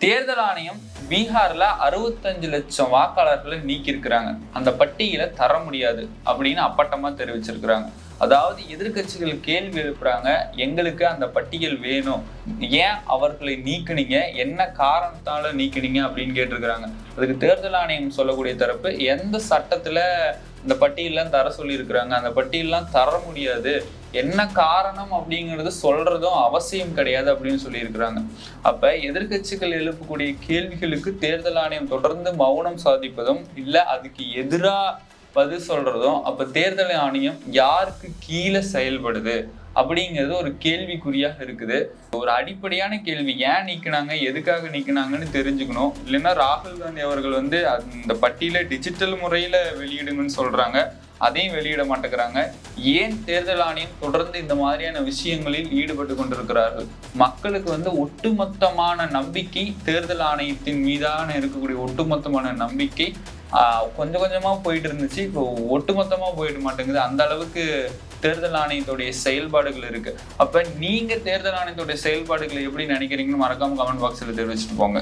தேர்தல் ஆணையம் பீகார்ல அறுபத்தஞ்சு லட்சம் வாக்காளர்களை நீக்கியிருக்கிறாங்க. அந்த பட்டியலை தர முடியாது அப்படின்னு அப்பட்டமா தெரிவிச்சிருக்கிறாங்க. அதாவது எதிர்க்கட்சிகள் கேள்வி எழுப்புறாங்க எங்களுக்கு அந்த பட்டியல் வேணும். ஏன் அவர்களை நீக்கினீங்க? என்ன காரணத்தால நீக்கினீங்க அப்படின்னு கேட்டிருக்கிறாங்க. அதுக்கு தேர்தல் ஆணையம் சொல்லக்கூடிய தரப்பு எந்த சட்டத்துல இந்த பட்டியலாம் தர சொல்லியிருக்கிறாங்க? அந்த பட்டியலாம் தர முடியாது. என்ன காரணம் அப்படிங்கிறது சொல்றதும் அவசியம் கிடையாது அப்படின்னு சொல்லியிருக்கிறாங்க. அப்ப எதிர்க்கட்சிகள் எழுப்பக்கூடிய கேள்விகளுக்கு தேர்தல் ஆணையம் தொடர்ந்து மௌனம் சாதிப்பதும் இல்லை அதுக்கு எதிராக பதில் சொல்றதும் அப்ப தேர்தல் ஆணையம் யாருக்கு கீழே செயல்படுது அப்படிங்கிறது ஒரு கேள்விக்குறியாக இருக்குது. ஒரு அடிப்படையான கேள்வி ஏன் நீக்கினாங்க எதுக்காக நீக்கினாங்கன்னு தெரிஞ்சுக்கணும். இல்லைன்னா ராகுல் காந்தி அவர்கள் வந்து அந்த பட்டியலை டிஜிட்டல் முறையில வெளியிடுங்கன்னு சொல்றாங்க அதையும் வெளியிட மாட்டேங்கிறாங்க. ஏன் தேர்தல் ஆணையம் தொடர்ந்து இந்த மாதிரியான விஷயங்களில் ஈடுபட்டு கொண்டிருக்கிறார்கள்? மக்களுக்கு வந்து ஒட்டுமொத்தமான நம்பிக்கை தேர்தல் ஆணையத்தின் மீதான இருக்கக்கூடிய ஒட்டுமொத்தமான நம்பிக்கை கொஞ்சம் கொஞ்சமா போயிட்டு இருந்துச்சு. இப்போ ஒட்டுமொத்தமா போயிட மாட்டேங்குது. அந்த அளவுக்கு தேர்தல் ஆணையத்துடைய செயல்பாடுகள் இருக்கு. அப்ப நீங்க தேர்தல் ஆணையத்துடைய செயல்பாடுகளை எப்படி நினைக்கிறீங்கன்னு மறக்காம கமெண்ட் பாக்ஸ்ல தெரிவிச்சுட்டு போங்க.